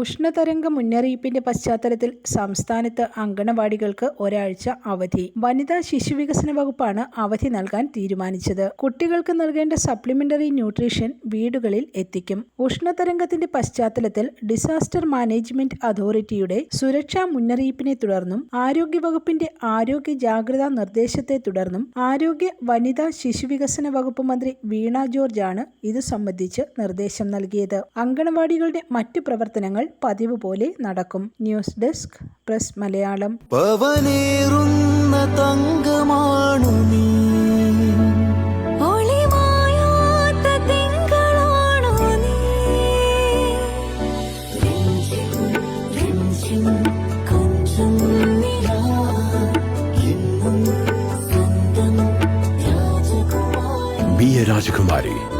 ഉഷ്ണതരംഗ മുന്നറിയിപ്പിന്റെ പശ്ചാത്തലത്തിൽ സംസ്ഥാനത്ത് അങ്കണവാടികൾക്ക് ഒരാഴ്ച അവധി. വനിതാ ശിശുവികസന വകുപ്പാണ് അവധി നൽകാൻ തീരുമാനിച്ചത്. കുട്ടികൾക്ക് നൽകേണ്ട സപ്ലിമെന്ററി ന്യൂട്രീഷൻ വീടുകളിൽ എത്തിക്കും. ഉഷ്ണതരംഗത്തിന്റെ പശ്ചാത്തലത്തിൽ ഡിസാസ്റ്റർ മാനേജ്മെന്റ് അതോറിറ്റിയുടെ സുരക്ഷാ മുന്നറിയിപ്പിനെ തുടർന്നും ആരോഗ്യ വകുപ്പിന്റെ ആരോഗ്യ ജാഗ്രതാ നിർദ്ദേശത്തെ തുടർന്നും ആരോഗ്യ വനിതാ ശിശുവികസന വകുപ്പ് മന്ത്രി വീണ ജോർജ് ആണ് ഇത് സംബന്ധിച്ച് നിർദ്ദേശം നൽകിയത്. അങ്കണവാടികളുടെ മറ്റ് പ്രവർത്തനങ്ങൾ പതിവ് പോലെ നടക്കും. News desk press Malayalam. പവനേറുന്ന തങ്കമാണു നീ. രാജകുമാരി.